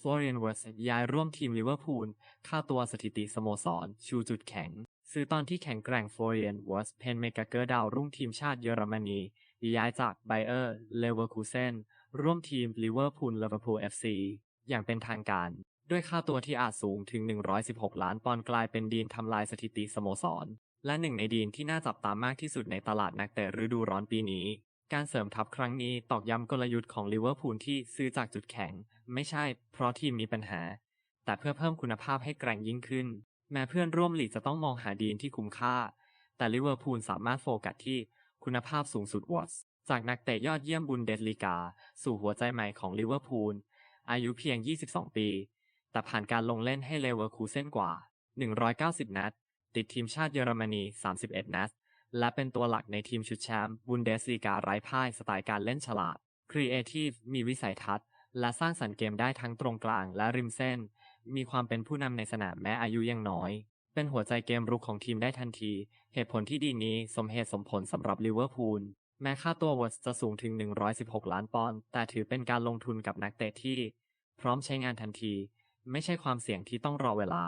ฟลอเรียนเวิร์สย้ายร่วมทีมลิเวอร์พูลค่าตัวสถิติสโมสร ชูจุดแข็ง ซื้อตอนที่แข็งแกร่งฟลอเรียนเวิร์สเพนเมกาเกอร์ดาวรุ่งทีมชาติเยอรมนี ย้ายจากไบเออร์เลเวอร์คูเซนร่วมทีมลิเวอร์พูลเลเวอร์พูลเอฟซีอย่างเป็นทางการ ด้วยค่าตัวที่อาจสูงถึง 116 ล้านปอนด์กลายเป็นดีนทำลายสถิติสโมสร และหนึ่งในดีนที่น่าจับตามากที่สุดในตลาดนักเตะฤดูร้อนปีนี้ การเสริมทัพครั้งนี้ตอกย้ำกลยุทธ์ของลิเวอร์พูลที่ซื้อจากจุดแข็ง ไม่ใช่เพราะทีมมีปัญหา แต่เพื่อเพิ่มคุณภาพให้แกร่งยิ่งขึ้น แม้เพื่อนร่วมลีกจะต้องมองหาดีนที่คุ้มค่า แต่ลิเวอร์พูลสามารถโฟกัสที่คุณภาพสูงสุดวอตส์จากนักเตะยอดเยี่ยมบุนเดสลีกา สู่หัวใจใหม่ของลิเวอร์พูลอายุเพียง 22 ปี แต่ผ่านการลงเล่นให้เลเวอร์คูเซนกว่า 190 นัด ติดทีมชาติเยอรมนี 31 นัด และเป็นตัวหลักในทีมชุดแชมป์บุนเดสลีกาไร้พ่ายสไตล์การเล่นฉลาดครีเอทีฟมีวิสัยทัศน์ และสร้างสรรค์เกมได้ทั้งตรงกลางและริมเส้น มีความเป็นผู้นำในสนามแม้อายุยังน้อย เป็นหัวใจเกมรุกของทีมได้ทันที เหตุผลที่ดีนี้สมเหตุสมผลสำหรับลิเวอร์พูลแม้ค่าตัววอตส์จะสูงถึง 116 ล้านปอนด์แต่ถือเป็นการลงทุนกับนักเตะที่ พร้อมใช้งานทันที ไม่ใช่ความเสี่ยงที่ต้องรอเวลา